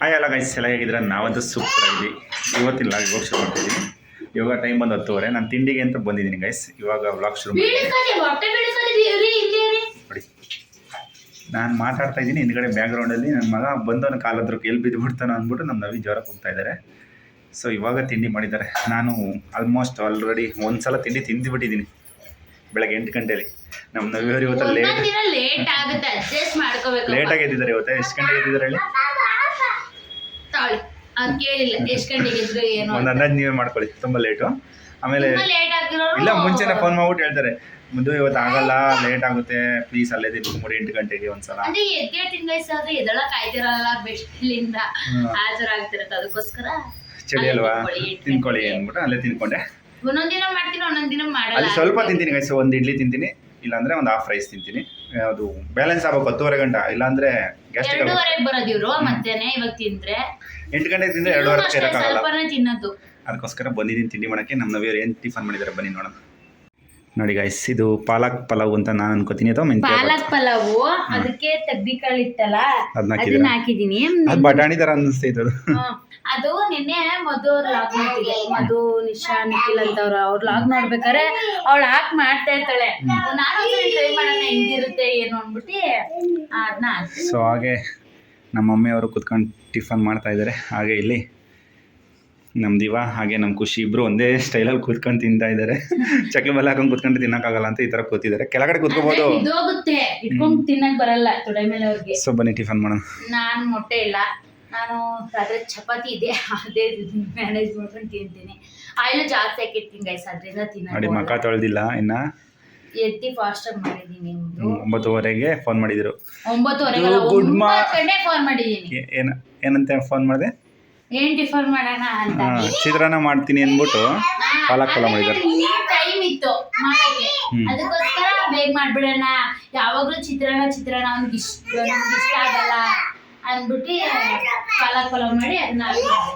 Hi ಎಲ್ಲ guys ಎಲ್ಲ ಹೇಗಿದ್ರೆ ನಾವಂತೂ ಸೂಪರ್ ಆಗಿದ್ವಿ ಲಾಗ್ ಇವಾಗ ಶುರು ಮಾಡ್ತಿದ್ದೀನಿ ಇವಾಗ ಟೈಮ್ ಬಂದು ಹತ್ತುವರೆ. ನಾನು ತಿಂಡಿಗೆ ಅಂತ ಬಂದಿದ್ದೀನಿ ಗೈಸ್ ಇವಾಗ ವ್ಲಾಗ್ ಶುರು ನೋಡಿ. ನಾನು ಮಾತಾಡ್ತಾ ಇದ್ದೀನಿ ಹಿಂದ್ಗಡೆ ಬ್ಯಾಕ್ಗ್ರೌಂಡಲ್ಲಿ ನನ್ನ ಮಗ ಬಂದವನ ಕಾಲದ್ರು ಎಲ್ಲಿ ಬಿದ್ದು ಬಿಡ್ತಾನೆ ಅಂದ್ಬಿಟ್ಟು ನಮ್ಮ ನವಿ ಜ್ವರಕ್ಕೆ ಹೋಗ್ತಾ ಇದ್ದಾರೆ ಸೊ ಇವಾಗ ತಿಂಡಿ ಮಾಡಿದ್ದಾರೆ. ನಾನು ಆಲ್ಮೋಸ್ಟ್ ಆಲ್ರೆಡಿ ಒಂದು ಸಲ ತಿಂಡಿ ತಿಂದುಬಿಟ್ಟಿದ್ದೀನಿ ಬೆಳಗ್ಗೆ ಎಂಟು ಗಂಟೆಯಲ್ಲಿ ನಮ್ಮ ನವಿಯವರು ಇವತ್ತು ಲೇಟ್ ಲೇಟ್ ಆಗುತ್ತೆ ಅಡ್ಜಸ್ಟ್ ಮಾಡ್ಕೋಬೇಕು. ಲೇಟಾಗಿ ಎದ್ದಿದ್ದಾರೆ ಇವತ್ತು. ಎಷ್ಟು ಗಂಟೆಗೆ ಎದ್ದಿದ್ದಾರೆ ಹೇಳಿ? ತಾಳಿ ಅದ್ ಕೇಳಿಲ್ಲ ಎಷ್ಟು ಗಂಟೆಗೆ ಇದ್ರು ಏನು ಒಂದು ಅಂದಾಜು ನೀವೇ ಮಾಡ್ಕೊಳ್ಳಿ ತುಂಬಾ ಲೇಟು ಆಮೇಲೆ ಲೇಟ್ ಆಗಿರೋ ಇಲ್ಲ ಮುಂಚೆನೇ ಫೋನ್ ಮಾಡ್ಬಿಟ್ಟು ಹೇಳ್ತಾರೆ ಮುಂದೆ ಇವತ್ತು ಆಗಲ್ಲ ಲೇಟ್ ಆಗುತ್ತೆ ಪ್ಲೀಸ್ ಅಲ್ಲೇ ತಿನ್ಕೊಂಬಿಡಿ ಎಂಟು ಗಂಟೆಗೆ ಒಂದ್ಸಲ. ಅದೇ ಎದ್ದೆ ತಿಂಗ್ಳೈಸ್ ಆದ್ರೆ ಎದಳಕ್ ಆಯ್ತಿರಲ್ಲ ಬೆಸ್ಟಿಲಿಂದ. ಹಾಜರಾಗ್ತಿರತ್ತೆ ಅದಕ್ಕೋಸ್ಕರ ಚಳಿ ಅಲ್ವಾ? ತಿನ್ಕೊಳ್ಳಿ. ಅಂದ್ಬಿಟ್ಟು ಅಲ್ಲೇ ತಿನ್ಕೊಂಡೆ. ಒಂದೊಂದ್ ದಿನ ಮಾಡ್ತೀನಿ ಒಂದೊಂದಿನ ದಿನ ಮಾಡಲ್ಲ. ಅಲ್ಲಿ ಸ್ವಲ್ಪ ತಿಂತೀನಿ ಗೈಸ್ ಒಂದು ಇಡ್ಲಿ ತಿಂತೀನಿ. ಇಲ್ಲಾಂದ್ರೆ ಒಂದು ಹಾಫ್ ರೈಸ್ ತಿಂತೀನಿ. ಅದು ಬ್ಯಾಲೆನ್ಸ್ ಆಗ್ಬೇಕು ಹತ್ತುವರೆ ಗಂಟೆ ಇಲ್ಲಾಂದ್ರೆ ಗ್ಯಾಸ್ಟ್ರಿಕ್ ಎರಡೂವರೆಗೆ ಬರೋದು ಇವ್ರು ಇವಾಗ ತಿಂದ್ರೆ? ಎಂಟು ಗಂಟೆಗೆ ತಿಂದ್ರೆ ಎರಡೂವರೆ ಇರೋಕ್ಕಾಗಲ್ಲ. ಸ್ವಲ್ಪನೇ ತಿನ್ನೋದು. ಅದಕ್ಕೋಸ್ಕರ ಬಂದಿದ್ದೀನಿ ತಿಂಡಿ ಮಾಡಕ್ಕೆ. ನಮ್ಮ ನವಿಯರು ಏನು ಟಿಫನ್ ಮಾಡಿದ್ದಾರೆ ಬನ್ನಿ ನೋಡೋಣ. ನೋಡಿ ಗೈಸ್ ಇದು ಪಾಲಕ್ ಪಲಾವ್ ಅಂತ ನಾನು ಅನ್ಕೋತೀನಿ. ಅಥವಾ ಮೆಂತ್ಯ ಪಾಲಕ್ ಪಲಾವ್? ಅದಕ್ಕೆ ತಗ್ದಿಕಾಳು ಇತ್ತಲ್ಲ ಅದನ್ನ ಹಾಕಿದೀನಿ ಅದು ಬಟಾಣಿ ಥರ ಅನ್ನಿಸ್ತೈತೆ ಅದು. ಅದು ನಿನ್ನೆ ಮಧು ಅವ್ರು ಲಾಗ್ ಮಾಡ್ತಿದ್ದೆ ಮಧು ನಿಶಾ ನಿಖಿಲ್ ಅಂತ ಅವ್ರು ಅವ್ರು ಲಾಗ್ ನೋಡ್ಬೇಕಾರೆ ಅವಳು ಹಾಕ್ ಮಾಡ್ತಾ ಇರ್ತಾಳೆ. ನಾನು ಟ್ರೈ ಮಾಡೋಣ ಹೆಂಗಿರುತ್ತೆ ಏನು ಅಂದ್ಬಿಟ್ಟು ಅದನ್ನ ಸೊ ಹಾಗೆ ನಮ್ಮ ಮಮ್ಮಿಯವರು ಕುತ್ಕೊಂಡು ಟಿಫನ್ ಮಾಡ್ತಾ ಇದ್ದಾರೆ ಹಾಗೆ ಇಲ್ಲಿ ನಮ್ಮ ದಿವ ಹಾಗೆ ನಮ್ಮ ಖುಷಿ ಇಬ್ಬರು ಒಂದೇ ಸ್ಟೈಲಲ್ಲಿ ಕೂತ್ಕೊಂಡು ತಿಂತಾ ಇದ್ದಾರೆ ಚಕ್ಲಿ ಬಲ್ಲ ಹಾಕೊಂಡು ಕೂತ್ಕೊಂಡು ತಿನ್ನೋಕ್ಕಾಗಲ್ಲ ಅಂತ ಈ ಥರ ಕೂತಿದ್ದಾರೆ ಕೆಳಗಡೆ ಕೂತ್ಕೋಬೋದು. ಇದ್ೋಗುತ್ತೆ ಇಟ್ಕೊಂಡು ತಿನ್ನಕ್ ಬರಲ್ಲ ತೊಡೆ ಮೇಲೆ ಅವ್ರಿಗೆ. ಸೊ ಬನ್ನಿ ಟಿಫನ್ ಮಾಡೋಣ. ನಾನು ಮೊಟ್ಟೆ ಇಲ್ಲ. ನಾನು ರಾತ್ರಿ ಚಪಾತಿ ಇದೆ ಅದೇ ಮ್ಯಾನೇಜ್ ಮಾಡ್ಕೊಂಡು ತಿಂತೀನಿ. ಆಯಿಲ್ ಜಾಸ್ತಿ ಹಾಕಿರ್ತೀನಿ ಗೈಸ್ ಅದರಿಂದ ನೋಡಿ ಮಕ್ಕ ತೊಳೆದಿಲ್ಲ ಇನ್ನ ಎತ್ತಿ ಫಾಸ್ಟ್ ಆಗಿ ಮಾಡಿದ್ದೀನಿ ಒಂಬತ್ತುವರೆಗೆ ಫೋನ್ ಮಾಡಿದ್ರು. ಒಂಬತ್ತುವರೆಗೆ ಗುಡ್ ಮಾರ್ನಿಂಗ್ ಫೋನ್ ಮಾಡಿದ್ದೀನಿ. ಏನು ಏನಂತ ಫೋನ್ ಮಾಡಿದೆ? ಏನ್ ಟಿಫನ್ ಮಾಡೋಣ ಅಂತ? ಚಿತ್ರಾನ್ನ ಮಾಡ್ತೀನಿ ಅಂದ್ಬಿಟ್ಟು ಪಾಲಕ್ ಪಲಾವ್ ಮಾಡಿದ್ದಾರೆ. ಟೈಮ್ ಇತ್ತು ಮಾಡಕ್ಕೆ ಅದಕ್ಕೋಸ್ಕರ ಬೇಗ ಮಾಡ್ಬಿಡೋಣ. ಯಾವಾಗಲೂ ಚಿತ್ರಾನ್ನ ಚಿತ್ರಾನ್ನ ಅವ್ನಿಗೆ ಇಷ್ಟ ನಮ್ಗೆ ಇಷ್ಟ ಆಗಲ್ಲ ಅಂದ್ಬಿಟ್ಟು ಪಾಲಕ್ ಪಲಾವ್ ಮಾಡಿ ಅದನ್ನ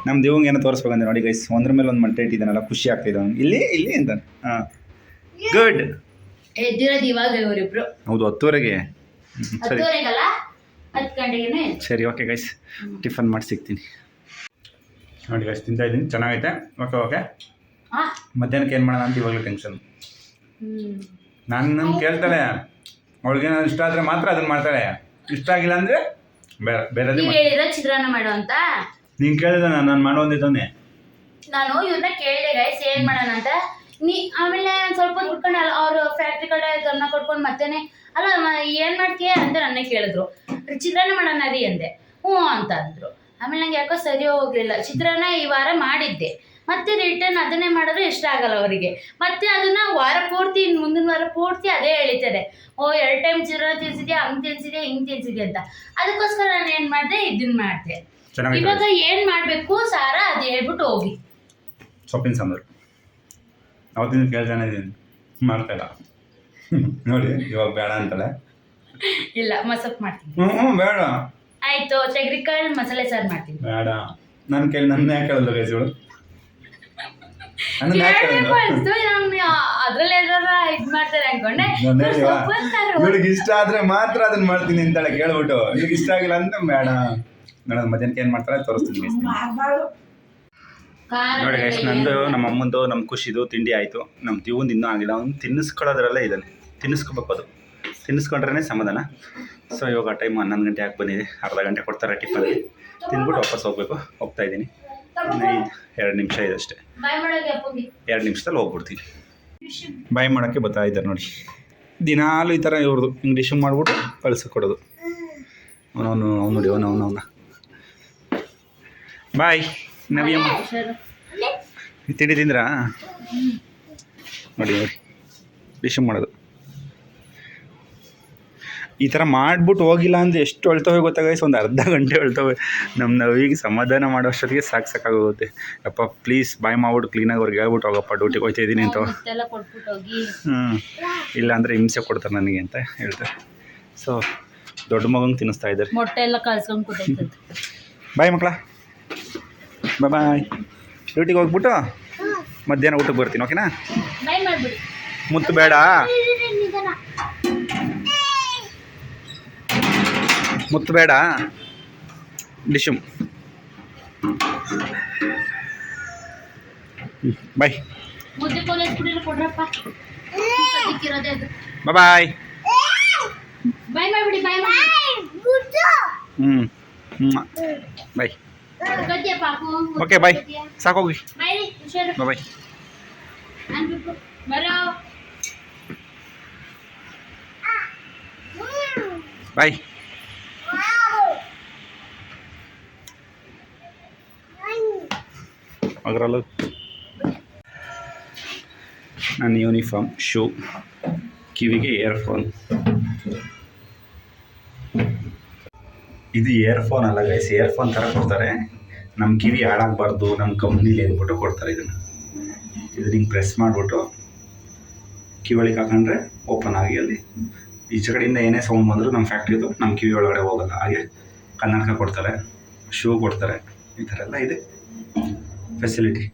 ನಮ್ಮ ದೇವಂಗೆ ಏನೋ ತೋರಿಸ್ಬೇಕಂದ್ರೆ ನೋಡಿ ಗೈಸ್ ಒಂದ್ರ ಮೇಲೆ ಒಂದು ಮಂಟೆ ಇಟ್ಟಿದ್ದಾನಲ್ಲ ಖುಷಿ ಆಗ್ತಿದೆ ಇಲ್ಲಿ ಇಲ್ಲಿ ಅಂತ. ಹಾಂ. ಗುಡ್ ಎದ್ದಿರೋದು ಇವಾಗ ಇವರಿಬ್ರು. ಹೌದು ಹತ್ತುವರೆಗೆ. ಹ್ಮ್, ಸರಿ. ಹತ್ತುವರೆಗಲ್ಲ? ಹತ್ತು ಗಂಟೆಗೇನೆ? ಸರಿ ಓಕೆ ಗೈಸ್ ಟಿಫನ್ ಮಾಡಿ ಸಿಗ್ತೀನಿ. ನೋಡಿ ಗೈಸ್ ತಿಂತಾ ಇದ್ದೀನಿ. ಚೆನ್ನಾಗೈತೆ? ಓಕೆ ಓಕೆ ಹಾ ಮಧ್ಯಾಹ್ನಕ್ಕೆ ಏನು ಮಾಡೋಣ ಅಂತ ಇವಾಗಲೂ ಟೆನ್ಷನ್ ಹ್ಮ್. ನಾನು ನನ್ನ ಕೇಳ್ತಾಳೆ. ಅವಳಿಗೆ ನಾನು ಇಷ್ಟ ಆದರೆ ಮಾತ್ರ ಅದನ್ನು ಮಾಡ್ತಾಳೆ. ಇಷ್ಟ ಆಗಿಲ್ಲ ಅಂದರೆ ಬೇರೆ ನೀವ್ ಹೇಳಿದ್ರ ಚಿತ್ರಾನ್ನ ಮಾಡು ಅಂತ. ನೀನು ಕೇಳಿದ ನಾನು ಮಾಡೋದಿದ್ದಾನೆ ನಾನು ಇವ್ರನ್ನ ಕೇಳಿದೆ ಗೈಸ್ ಏನ್ ಮಾಡೋಣ ಅಂತ. ನೀ ಆಮೇಲೆ ಒಂದ್ ಸ್ವಲ್ಪ ಹೊತ್ತು ಬಿಟ್ಕೊಂಡು ಅಲ್ಲ ಅವ್ರು ಫ್ಯಾಕ್ಟ್ರಿ ಕಡೆ ಗಮನ ಕೊಟ್ಕೊಂಡು ಮತ್ತೇನೆ ಅಲ್ಲ ಮ- ಏನ್ ಮಾಡ್ತೀಯ? ಅಂತ ನನ್ನ ಕೇಳಿದ್ರು. ಚಿತ್ರಾನ್ನ ಮಾಡೋಣ ರೀ ಅಂದೆ. ಹ್ಞೂ ಅಂತ ಅಂದ್ರು. ಆಮೇಲೆ ನಂಗೆ ಯಾಕೋ ಸರಿ ಹೋಗ್ಲಿಲ್ಲ. ಚಿತ್ರಾನ್ನ ಈ ವಾರ ಮಾಡಿದ್ದೆ. ಮತ್ತೆ ರಿಟರ್ನ್ ಅದನ್ನೇ ಮಾಡಿದ್ರೆ ಇಷ್ಟ ಆಗಲ್ಲ ಅವರಿಗೆ. ಮತ್ತೆ ಅದನ್ನ ವಾರ ಪೂರ್ತಿ ಇನ್ನು ಮುಂದಿನ ವಾರ ಪೂರ್ತಿ ಅದೇ ಎಳಿತಾರೆ ಓ ಎರಡು ಟೈಮ್ ಜೀರೋ ತಿನ್ಸಿದ್ಯಾ ಹಂಗ್ ತಿನ್ಸಿದ್ಯಾ ಹಿಂಗ್ ತಿನ್ಸಿದ್ಯಾ ಅಂತ. ಅದಕ್ಕೋಸ್ಕರ ನಾನು ಏನ್ ಮಾಡಿದೆ ಇದನ್ನ ಮಾಡಿದೆ. ಇವಾಗ ಏನ್ ಮಾಡ್ಬೇಕು ಸಾರ ಅದ್ ಹೇಳ್ಬಿಟ್ಟು ಹೋಗಿ. ಸೊಪ್ಪಿನ ಸಾಂಬಾರು. ಅವತ್ತಿನ ಕೇಳ್ತಾನೆ ಮಾಡ್ತಾ ಇಲ್ಲ. ನೋಡಿ ಇವಾಗ ಬೇಡ ಅಂತಾಳೆ. ಇಲ್ಲ ಮಸಪ್ ಮಾಡ್ತೀನಿ. ಹ್ಞೂ ಹ್ಞೂ ಬೇಡ. ಆಯ್ತು ತೆಗ್ರಿಕಾಳು ಮಸಾಲೆ ಸಾರು ಮಾಡ್ತೀನಿ. ಬೇಡ. ನಾನು ಕೇಳಿ ನನ್ನ ಯಾಕೆ ಕೇಳಲ್ಲ ಗೈಸ್ಗಳು ನನ್ನ ಯಾಕೆ ಕೇಳ್ಬೇಕು ಕೇಳಲ್ಲ ಅನ್ಸ್ತು, ನಮ್ಗೆ ಅದ್ರಲ್ಲಿ ಇದ್ ಮಾಡ್ತಾರೆ ಅನ್ಕೊಂಡೆ. ಇವಳಿಗೆ ಇಷ್ಟ ಆದ್ರೆ ಮಾತ್ರ ಅದನ್ನ ಮಾಡ್ತೀನಿ ಅಂತಾಳೆ ಕೇಳ್ಬಿಟ್ಟು. ಇವಳಿಗೆ ಇಷ್ಟ ಆಗಿಲ್ಲ ಅಂತ ಬೇಡ. ನೋಡೋದು ಮಧ್ಯಾಹ್ನಕ್ಕೆ ಏನ್ ಮಾಡ್ತಾರೆ ತೋರಿಸ್ತೀನಿ. ನೋಡಿ ಎಷ್ಟು ನಂದು ನಮ್ಮ ಅಮ್ಮಂದು ನಮ್ಮ ಖುಷಿದು ತಿಂಡಿ ಆಯ್ತು. ನಮ್ಮ ತಿವಂದು ಇನ್ನೂ ಆಗಿಲ್ಲ. ಅವ್ನು ತಿನ್ನಿಸ್ಕೊಳ್ಳೋದ್ರಲ್ಲೇ ಇದ್ದಾನೆ. ತಿನ್ನಿಸ್ಕೊಬೇಕು ಅದು. ತಿನ್ನಿಸ್ಕೊಂಡ್ರೇ ಸಮಾಧಾನ. ಸೊ ಇವಾಗ ಟೈಮ್ ಹನ್ನೊಂದು ಗಂಟೆ ಹಾಕಿ ಬಂದಿದೆ. ಅರ್ಧ ಗಂಟೆ ಕೊಡ್ತಾರೆ ಟಿಫನ್. ತಿಂದ್ಬಿಟ್ಟು ವಾಪಸ್ ಹೋಗ್ಬೇಕು. ಹೋಗ್ತಾ ಇದ್ದೀನಿ. ಎರಡು ನಿಮಿಷ ಇದೆ ಅಷ್ಟೇ. ಎರಡು ನಿಮಿಷದಲ್ಲಿ ಹೋಗ್ಬಿಡ್ತೀನಿ. ಬಾಯ್ ಮಾಡೋಕ್ಕೆ ಬರ್ತಾ ಇದ್ದಾರೆ ನೋಡಿ. ದಿನಾಲು ಈ ಥರ ಇವ್ರದ್ದು ಹಿಂಗೆ ಡಿಶ್ ಮಾಡಿಬಿಟ್ಟು ಕಳ್ಸಿ ಕೊಡೋದು. ಅವನವನು ಅವ್ನು ನೋಡಿ ಅವನು ಅವನವನ ಬಾಯ್ ನವಿಯಮ್ಮ. ತಿಂಡಿ ತಿಂದ್ರಾ? ನೋಡಿ ನೋಡಿ. ಡಿಶ್ ಮಾಡೋದು. ಈ ಥರ ಮಾಡ್ಬಿಟ್ಟು ಹೋಗಿಲ್ಲ ಅಂದರೆ ಎಷ್ಟು ಅಳ್ತವೆ ಗೊತ್ತಾಗೈಸ್ ಒಂದು ಅರ್ಧ ಗಂಟೆ ಅಳ್ತವೆ. ನಮ್ಮ ನವಿಗೆ ಸಮಾಧಾನ ಮಾಡೋ ಅಷ್ಟೊತ್ತಿಗೆ ಸಾಕು ಸಾಕಾಗೋಗುತ್ತೆ. ಅಪ್ಪ ಪ್ಲೀಸ್ ಬಾಯ್ ಮಾಡ್ಬಿಟ್ಟು ಕ್ಲೀನಾಗಿ ಅವ್ರಿಗೆ ಹೇಳ್ಬಿಟ್ಟು ಹೋಗಪ್ಪ ಡ್ಯೂಟಿಗೆ ಹೋಗ್ತಾ ಇದ್ದೀನಿ ಅಂತ. ಹ್ಞೂ ಇಲ್ಲ ಅಂದರೆ ಹಿಂಸೆ ಕೊಡ್ತಾರೆ ನನಗೆ ಅಂತ ಹೇಳ್ತಾರೆ. ಸೊ ದೊಡ್ಡ ಮಗಂಗೆ ತಿನ್ನಿಸ್ತಾ ಇದ್ದಾರೆ. ಬಾಯ್ ಮಕ್ಕಳ ಬಾಯ್ ಬಾಯ್ ಡ್ಯೂಟಿಗೆ ಹೋಗ್ಬಿಟ್ಟು ಮಧ್ಯಾಹ್ನ ಊಟಕ್ಕೆ ಬರ್ತೀನಿ ಓಕೆನಾ ಮುತ್ತು ಬೇಡ. ಮುತ್ತು ಬೇಡ. ಡಿಶುಮ್ ಬಾಯ್. ಬಾಯ್ ಹ್ಞೂ ಹ್ಞೂ ಬಾಯ್ ಓಕೆ ಬಾಯ್ ಸಾಕೋಗಿ. ಬಾಯ್. ಬಾಯ್ ಅದರಲ್ಲೂ ನನ್ನ ಯೂನಿಫಾರ್ಮ್ ಶೂ ಕಿವಿಗೆ ಇಯರ್ಫೋನ್ ಇದು ಇಯರ್ಫೋನ್ ಅಲ್ಲ ಗೈಸ್ ಇಯರ್ಫೋನ್ ಥರ ಕೊಡ್ತಾರೆ. ನಮ್ಮ ಕಿವಿ ಹಾಳಾಗಬಾರ್ದು ನಮ್ಮ ಕಂಪ್ನಿಲಿ ಅಂದ್ಬಿಟ್ಟು ಕೊಡ್ತಾರೆ ಇದನ್ನು. ಇದು ಹಿಂಗೆ ಪ್ರೆಸ್ ಮಾಡಿಬಿಟ್ಟು ಕಿವಳಿಗೆ ಹಾಕೊಂಡ್ರೆ ಓಪನ್ ಆಗಿ ಅಲ್ಲಿ. ಈಚೆ ಕಡೆಯಿಂದ ಏನೇ ಸೌಂಡ್ ಬಂದರೂ ನಮ್ಮ ಫ್ಯಾಕ್ಟ್ರಿದು ನಮ್ಮ ಕಿವಿ ಒಳಗಡೆ ಹೋಗಲ್ಲ. ಹಾಗೆ ಕನ್ನಡಕ ಕೊಡ್ತಾರೆ ಶೂ ಕೊಡ್ತಾರೆ, ಈ ಥರ ಎಲ್ಲ ಇದೆ. ಫೆಸಿಲಿಟಿ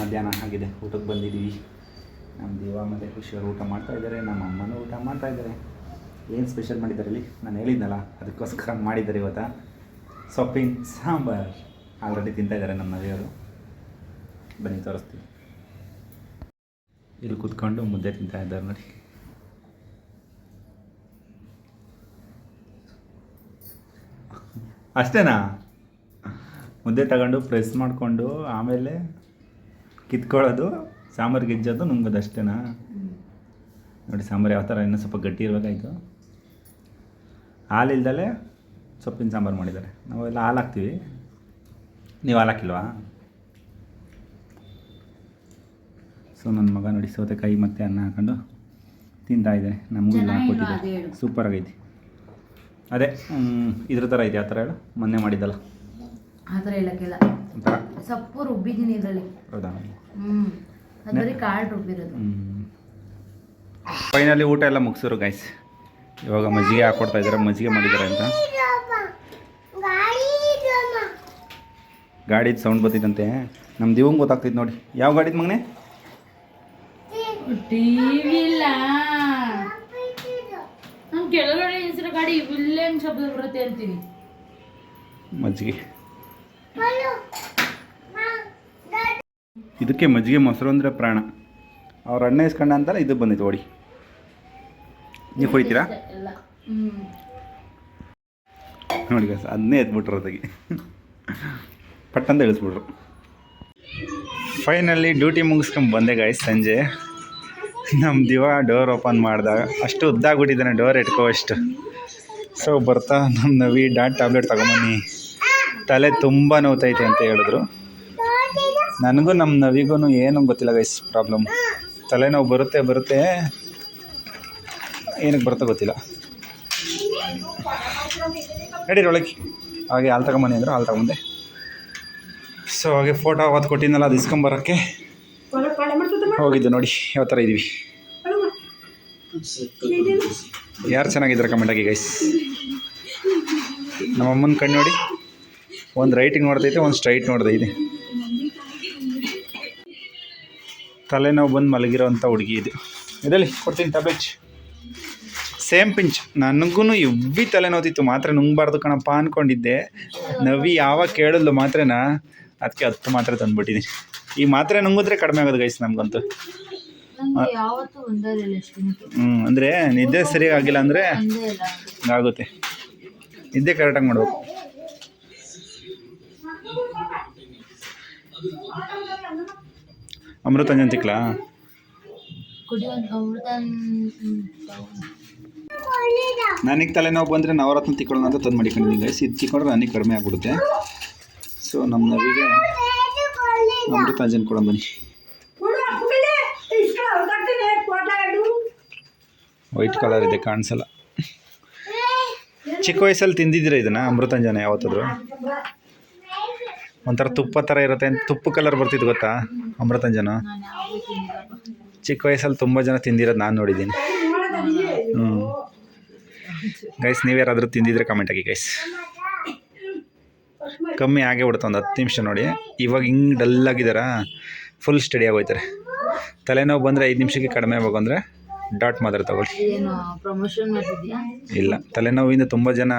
ಮಧ್ಯಾಹ್ನ ಆಗಿದೆ, ಊಟಕ್ಕೆ ಬಂದಿದ್ದೀವಿ. ನಮ್ಮ ದೇವ ಮತ್ತು ಖುಷಿಯವರು ಊಟ ಮಾಡ್ತಾ ಇದ್ದಾರೆ, ನಮ್ಮ ಅಮ್ಮನೂ ಊಟ ಮಾಡ್ತಾ ಇದ್ದಾರೆ. ಏನು ಸ್ಪೆಷಲ್ ಮಾಡಿದ್ದಾರೆ ಇಲ್ಲಿ? ನಾನು ಹೇಳಿದ್ನಲ್ಲ, ಅದಕ್ಕೋಸ್ಕರ ಮಾಡಿದ್ದಾರೆ ಇವತ್ತು. ಸೊಪ್ಪಿನ ಸಾಂಬಾರ್. ಆಲ್ರೆಡಿ ತಿಂತಾ ಇದ್ದಾರೆ ನಮ್ಮ ಮನೆಯವರು. ಬನ್ನಿ ತೋರಿಸ್ತೀವಿ ಇಲ್ಲಿ ಕೂತ್ಕೊಂಡು ಮುದ್ದೆ ತಿಂತಾ ಇದ್ದಾರೆ ನೋಡಿ. ಅಷ್ಟೇನಾ? ಮುದ್ದೆ ತಗೊಂಡು ಪ್ರೆಸ್ ಮಾಡಿಕೊಂಡು ಆಮೇಲೆ ಕಿತ್ಕೊಳ್ಳೋದು, ಸಾಂಬಾರು ಗೆಜ್ಜೋದು ನುಂಗೋದು ಅಷ್ಟೇನಾ? ನೋಡಿ ಸಾಂಬಾರು ಯಾವ ಥರ ಇನ್ನೂ ಸ್ವಲ್ಪ ಗಟ್ಟಿ ಇರಬೇಕಾಯ್ತು. ಹಾಲಿಲ್ದಲೇ ಸೊಪ್ಪಿನ ಸಾಂಬಾರು ಮಾಡಿದ್ದಾರೆ. ನಾವೆಲ್ಲ ಹಾಲು ಹಾಕ್ತೀವಿ. ನೀವು ಹಾಲು ಹಾಕಿಲ್ವಾ? ಸೊ ನನ್ನ ಮಗ ನೋಡಿ ಸೌತೆಕಾಯಿ ಮತ್ತು ಅನ್ನ ಹಾಕೊಂಡು ತಿಂತಾ ಇದ್ದಾನೆ ನಮಗೂ ಇಲ್ಲ ಹಾಕ್ಕೊಟ್ಟಿದ್ದೆ ಸೂಪರ್ ಆಗೈತಿ. ಅದೇ ಇದ್ರ ಥರ ಐತೆ ಆ ಥರ ಹೇಳು. ಮೊನ್ನೆ ಮಾಡಿದ್ದಲ್ಲ. ಆ ಥರ ಹೇಳಕ್ಕಿಲ್ಲ. ಒಂಥರ. ಸೊಪ್ಪು ರುಬ್ಬಿದ್ದೀನಿ ಇದರಲ್ಲಿ. ಹೌದಾ? ಹ್ಞೂ ಕಾಳು ರುಬ್ಬಿರೋದು. ಫೈನಲಿ ಊಟ ಎಲ್ಲ ಮುಗಿಸೋರು ಗೈಸ್ ಇವಾಗ ಮಜ್ಜಿಗೆ ಹಾಕ್ಕೊಡ್ತಾ ಇದ್ದಾರೆ. ಮಜ್ಜಿಗೆ ಮಾಡಿದ್ದಾರೆ ಅಂತ. ಗಾಡಿದು ಸೌಂಡ್ ಬರ್ತಿದ್ದಂತೆ ನಮ್ಮ ದಿವಂಗೆ ಗೊತ್ತಾಗ್ತಿತ್ತು ನೋಡಿ. ಯಾವ ಗಾಡಿದ ಮಗನೇ? ನಮ್ಮ ಕೆಳಗಡೆ ಹೆಸರು ಗಾಡಿ ಶಬ್ದ ಬರುತ್ತೆ ಅಂತೀನಿ. ಮಜ್ಜಿಗೆ. ಇದಕ್ಕೆ ಮಜ್ಜಿಗೆ ಮೊಸರು ಅಂದರೆ ಪ್ರಾಣ. ಅವ್ರ ಅಣ್ಣ ಇಸ್ಕೊಂಡ ಅಂತ ಇದು ಬಂದಿತ್ತು ಓಡಿ ನೀವು ಕುಡಿತೀರಾ ನೋಡಿ ಕಸ ಅದನ್ನೇ ಎದ್ಬಿಟ್ರು ಅದಕ್ಕೆ ಪಟ್ಟಂತ ಇಳಿಸ್ಬಿಟ್ರು ಫೈನಲಿ ಡ್ಯೂಟಿ ಮುಗಿಸ್ಕೊಂಡು ಬಂದೆ ಗಾಯ್ಸ್ ಸಂಜೆ. ನಮ್ಮ ದಿವ ಡೋರ್ ಓಪನ್ ಮಾಡಿದಾಗ ಅಷ್ಟು ಉದ್ದಾಗ್ಬಿಟ್ಟಿದ್ದಾನೆ ಡೋರ್ ಇಟ್ಕೋ ಅಷ್ಟು. ಸೊ ಬರ್ತಾ ನಮ್ಮ ನವಿ ಡಾಟ್ ಟ್ಯಾಬ್ಲೆಟ್ ತಗೊಂಬನ್ನಿ. ತಲೆ ತುಂಬ ನೋವ್ತೈತೆ ಅಂತ ಹೇಳಿದ್ರು. ನನಗೂ ನಮ್ಮ ನವಿಗೂ ಏನೂ ಗೊತ್ತಿಲ್ಲ ಗೈಸ್ ಪ್ರಾಬ್ಲಮ್ ತಲೆನೋವು ಬರುತ್ತೆ ಬರುತ್ತೆ. ಏನಕ್ಕೆ ಬರುತ್ತೆ ಗೊತ್ತಿಲ್ಲ. ನಡೀರಿ ಒಳಗೆ. ಹಾಗೆ ಹಾಲು ತಗೊಂಬನ್ನಿ ಅಂದರು ಹಾಲು ತಗೊಂಡೆ ಸೊ ಹಾಗೆ ಫೋಟೋ ಅವತ್ತು ಕೊಟ್ಟಿದ್ದಲ್ಲ ಅದು ಇಸ್ಕೊಂಬರೋಕ್ಕೆ ಹೋಗಿದ್ದು ನೋಡಿ ಯಾವ ಥರ ಇದ್ದೀವಿ ಯಾರು ಚೆನ್ನಾಗಿದ್ದಾರೆ ಕಮೆಂಟಾಗಿ ಗೈಸ್ ನಮ್ಮ ಅಮ್ಮನ ಕಣ್ಣು ನೋಡಿ. ಒಂದು ರೈಟಿಗೆ ನೋಡ್ತೈತೆ, ಒಂದು ಸ್ಟ್ರೈಟ್ ನೋಡ್ದೈತೆ ತಲೆನೋವು ಬಂದು ಮಲಗಿರೋವಂಥ ಹುಡುಗಿ ಇದು. ಇದರಲ್ಲಿ ಕೊಡ್ತೀನಿ ಟ್ಯಾಬ್ಲೆಟ್ ಸೇಮ್ ಪಿಂಚ್ ನನಗೂ ಇವ್ವಿ ತಲೆನೋತಿತ್ತು ಮಾತ್ರ ನುಂಗ್ಬಾರ್ದು ಕಣಪ್ಪ ಅಂದ್ಕೊಂಡಿದ್ದೆ ನವಿ ಯಾವಾಗ ಕೇಳಿದ್ಲು ಮಾತ್ರೆನ, ಅದಕ್ಕೆ ಹತ್ತು ಮಾತ್ರೆ ತಂದುಬಿಟ್ಟಿದ್ದೀನಿ. ಈ ಮಾತ್ರೆ ನುಂಗಿದ್ರೆ ಕಡಿಮೆ ಆಗೋದು ಗೈಸ್ ನಮಗಂತೂ. ನಂಗೆ ಅಂದ್ರೆ ನಿದ್ದೆ ಸರಿಯಾಗಿ ಆಗಿಲ್ಲ ಅಂದ್ರೆ ಆಗುತ್ತೆ. ನಿದ್ದೆ ಕರೆಕ್ಟಾಗಿ ಮಾಡಬೇಕು. ಅಮೃತಾಂಜನ್ ತಿಕ್ಲಾ? ನನಗೆ ತಲೆನೋವು ಬಂದರೆ ನವರತ್ನ ತಿಕ್ಕೊಳ್ಳೋಣ ಅಂತ ತಂದು ಮಾಡಿಕೊಂಡಿದ್ದೀನಿ ಗೈಸ್ ಇದು ತಿಕ್ಕೊಂಡ್ರೆ ನನಗೆ ಕಡಿಮೆ ಆಗ್ಬಿಡುತ್ತೆ. ಸೊ ನಮ್ಮ ನವಿಗೆ ಅಮೃತಾಂಜನ್ ಕೊಡೋಣ ಬನ್ನಿ. ವೈಟ್ ಕಲರ್ ಇದೆ, ಕಾಣಿಸಲ್ಲ. ಚಿಕ್ಕ ವಯಸ್ಸಲ್ಲಿ ತಿಂದಿದ್ದೀರ ಇದನ್ನ, ಅಮೃತಾಂಜನ ಯಾವತ್ತಾದ್ರು? ಒಂಥರ ತುಪ್ಪ ಥರ ಇರುತ್ತೆ ಅಂತ, ತುಪ್ಪ ಕಲರ್ ಬರ್ತಿದ್ದು ಗೊತ್ತಾ, ಅಮೃತಾಂಜನ? ಚಿಕ್ಕ ವಯಸ್ಸಲ್ಲಿ ತುಂಬ ಜನ ತಿಂದಿರೋದು ನಾನು ನೋಡಿದ್ದೀನಿ. ಹ್ಞೂ ಗೈಸ್ ನೀವ್ಯಾರಾದರೂ ತಿಂದಿದ್ರೆ ಕಮೆಂಟ್ ಆಗಿ ಗೈಸ್ ಕಮ್ಮಿ ಆಗೇ ಬಿಡುತ್ತೆ, ಒಂದು ಹತ್ತು ನಿಮಿಷ ನೋಡಿ. ಇವಾಗ ಹಿಂಗೆ ಡಲ್ ಆಗಿದಾರಾ ಫುಲ್ ಸ್ಟಡಿ ಆಗೋಯ್ತಾರೆ ತಲೆನೋವು ಬಂದರೆ ಐದು ನಿಮಿಷಕ್ಕೆ ಕಡಿಮೆ ಆಗಬೇಕು ಅಂದರೆ ಡಾಟ್ ಮಾತ್ರ ತಗೊಳ್ಳಿ. ಏನು ಪ್ರಮೋಷನ್ ಮಾಡ್ತಿದ್ಯಾ ಇಲ್ಲ ತಲೆನೋವಿಂದ ತುಂಬ ಜನ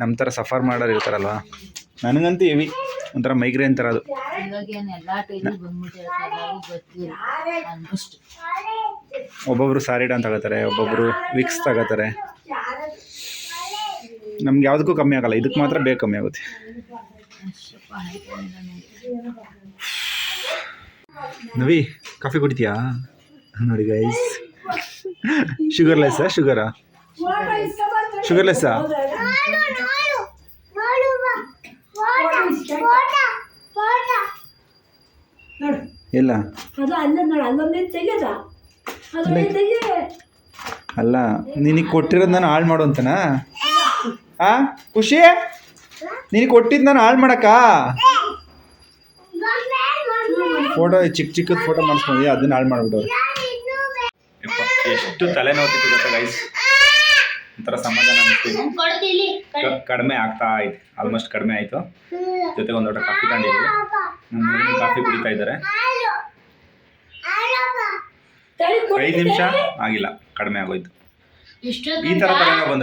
ನಮ್ಮ ಥರ ಸಫರ್ ಮಾಡೋರು ಇರ್ತಾರಲ್ವಾ? ನನಗಂತೂ ಹೆವಿ ಒಂಥರ ಮೈಗ್ರೇನ್ ಥರ ಅದು. ಒಬ್ಬೊಬ್ರು ಏನು ಎಲ್ಲ ಟೈಲು ಬಂದ್ಬಿಟ್ಟಿರುತ್ತೆ ಎಲ್ಲರಿಗೂ ಗೊತ್ತಿಲ್ಲ ಆಲ್ಮೋಸ್ಟ್ ಒಬ್ಬೊಬ್ಬರು ಸಾರಿಡಾನ್ ತಗೋತಾರೆ ಒಬ್ಬೊಬ್ಬರು ವಿಕ್ಸ್ ತಗೋತಾರೆ. ನಮ್ಗೆ ಯಾವುದಕ್ಕೂ ಕಮ್ಮಿ ಆಗಲ್ಲ ಇದಕ್ಕೆ ಮಾತ್ರ ಬೇಗ ಕಮ್ಮಿ ಆಗುತ್ತೆ. ಅಷ್ಟಪ್ಪ ಆಯ್ತು ನವಿ ಕಾಫಿ ಕುಡಿತೀಯಾ? ನೋಡಿ ಗೈಸ್ ಶುಗರ್ಲೆಸ್ಸಾ ಶುಗರಾ ಶುಗರ್ಲೆಸ್ಸಾ ಇಲ್ಲ. ಲೆಸ್ ಅಲ್ಲ ನಿನಗೆ ಕೊಟ್ಟಿರೋದು ನಾನು ಹಾಳು ಮಾಡು ಅಂತನಾ? ಆ? ಖುಷಿ? ನಿನಗೆ ಕೊಟ್ಟಿದ್ದು ನಾನು ಹಾಳು ಮಾಡಕ್ಕಾ? ಫೋಟೋ ಚಿಕ್ಕ ಚಿಕ್ಕದ ಫೋಟೋ ಮಾಡಿಸ್ಕೊಂಡಿ ಅದನ್ನ ಹಾಳು ಮಾಡ್ಬಿಟ್ಟವ್ರು ಎಷ್ಟು ತಲೆನೋತಿತ್ತು ಗೊತ್ತಾ ಗೈಸ್ ಒಂಥರ ಸಮಾಧಾನ ಕಡಿಮೆ ಆಗ್ತಾ ಐತೆ ಆಲ್ಮೋಸ್ಟ್ ಕಡಿಮೆ ಆಯಿತು. ಜೊತೆಗೆ ಒಂದು ಲೋಟ ಕಾಫಿ ತಂದಿದ್ವಿ ನಮ್ಮ ಕಾಫಿ ಕುಡಿತಾ ಇದ್ದಾರೆ. ಐದು ನಿಮಿಷ ಆಗಿಲ್ಲ ಕಡಿಮೆ ಆಗೋಯ್ತು. ಈ ತರ